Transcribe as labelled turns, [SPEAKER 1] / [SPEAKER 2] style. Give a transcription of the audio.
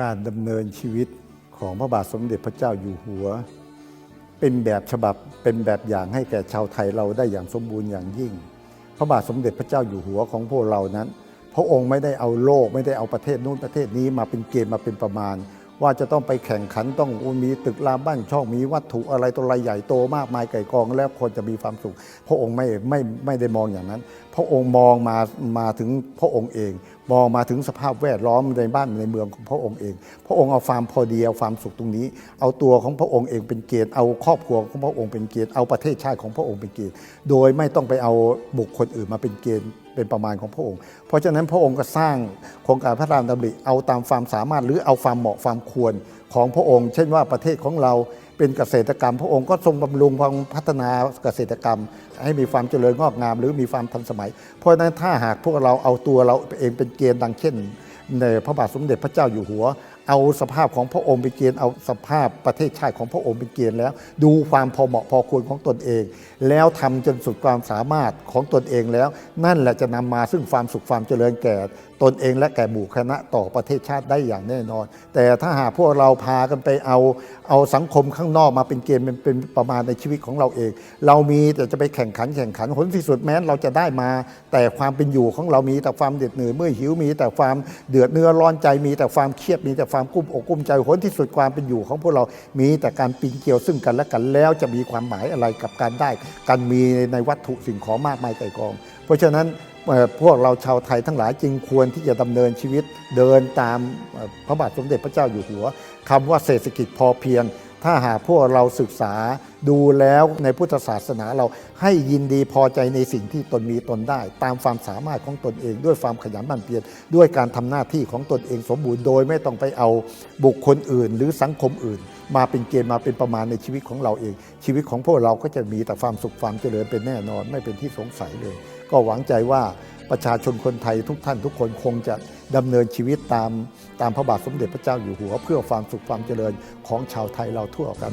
[SPEAKER 1] การดำเนินชีวิตของพระบาทสมเด็จพระเจ้าอยู่หัว เป็นแบบฉบับเป็นแบบอย่างให้แก่ชาวไทยเราได้อย่างสมบูรณ์อย่างยิ่ง พระบาทสมเด็จพระเจ้าอยู่หัวของพวกเรานั้น พระองค์ไม่ได้เอาโลกไม่ได้เอาประเทศนู้นประเทศนี้มาเป็นเกณฑ์มาเป็นประมาณ ว่าจะต้องไปแข่งขันต้องมีตึกรามบ้านช่องมีวัตถุอะไรตัวอะไรใหญ่โตมากมายไก่กองแล้วคนจะมีความสุข พระองค์ไม่ไม่ไม่ได้มองอย่างนั้น พระองค์มองมามาถึงพระองค์เองมองมาถึงสภาพแวดล้อมในบ้านในเมืองของพระองค์เอง พระองค์เอาความพอดีเอาความสุขตรงนี้ เอาตัวของพระองค์เองเป็นเกณฑ์เอาครอบครัวของพระองค์เป็นเกณฑ์เอาประเทศชาติของพระองค์เป็นเกณฑ์โดยไม่ต้องไปเอาบุคคลอื่นมาเป็นเกณฑ์เป็นประมาณของพระองค์ เพราะฉะนั้นพระองค์ก็สร้างโครงการพระราชดำริเอาตามความสามารถหรือเอาความเหมาะความควรของพระองค์ เช่นว่าประเทศของเรา เป็นเกษตรกรรม พระองค์ก็ทรงบำรุงความพัฒนาเกษตรกรรม ให้มีความเจริญงอกงาม หรือมีความทันสมัย เพราะฉะนั้นถ้าหากพวกเราเอาตัวเราเองเป็นเกณฑ์ดังเช่นในพระบาทสมเด็จพระเจ้าอยู่หัว เอาสภาพของพระองค์เป็นเกณฑ์เอาสภาพประเทศชาติของพระองค์เป็นเกณฑ์แล้ว ดูความพอเหมาะพอควรของตนเอง แล้วทำจนสุดความสามารถของตนเองแล้ว นั่นแหละจะนำมาซึ่งความสุขความเจริญแก่ ตนเองและแก่หมู่คณะต่อประเทศชาติได้อย่างแน่นอน แต่ถ้าหากพวกเราพากันไปเอาเอาสังคมข้างนอกมาเป็นเกณฑ์เป็นเป็นประมาณในชีวิตของเราเอง เรามีแต่จะไปแข่งขันแข่งขันผลที่สุดแม้เราจะได้มา แต่ความเป็นอยู่ของเรามีแต่ความเด็ดเหนื่อยเมื่อหิวมีแต่ความเดือดเนื้อร้อนใจมีแต่ความเครียดมีแต่ความกุ้มอกกุ้มใจหนที่สุดความเป็นอยู่ของพวกเรา มีแต่การปีนเกี่ยวซึ่งกันและกันแล้วจะมีความหมายอะไรกับการได้ การมีในวัตถุสิ่งของมากมายไก่กอง เพราะฉะนั้นพวกเราชาวไทยทั้งหลายจึงควรที่จะดำเนินชีวิตเดินตามพระบาทสมเด็จพระเจ้าอยู่หัวคำว่าเศรษฐกิจพอเพียง ถ้าหากพวกเราศึกษาดูแล้วในพุทธศาสนาเราให้ยินดีพอใจในสิ่งที่ตนมีตนได้ ตามความสามารถของตนเอง ด้วยความขยันหมั่นเพียรด้วยการทำหน้าที่ของตนเองสมบูรณ์โดยไม่ต้องไปเอาบุคคลอื่น หรือสังคมอื่น มาเป็นเกณฑ์มาเป็นประมาณในชีวิตของเราเอง ชีวิตของพวกเราก็จะมีแต่ความสุขความเจริญเป็นแน่นอน ไม่เป็นที่สงสัยเลย ก็หวังใจว่า ประชาชนคนไทยทุกท่านทุกคนคงจะดำเนินชีวิตตามตามพระบาทสมเด็จพระเจ้าอยู่หัว เพื่อความสุขความเจริญของชาวไทยเราทั่วกัน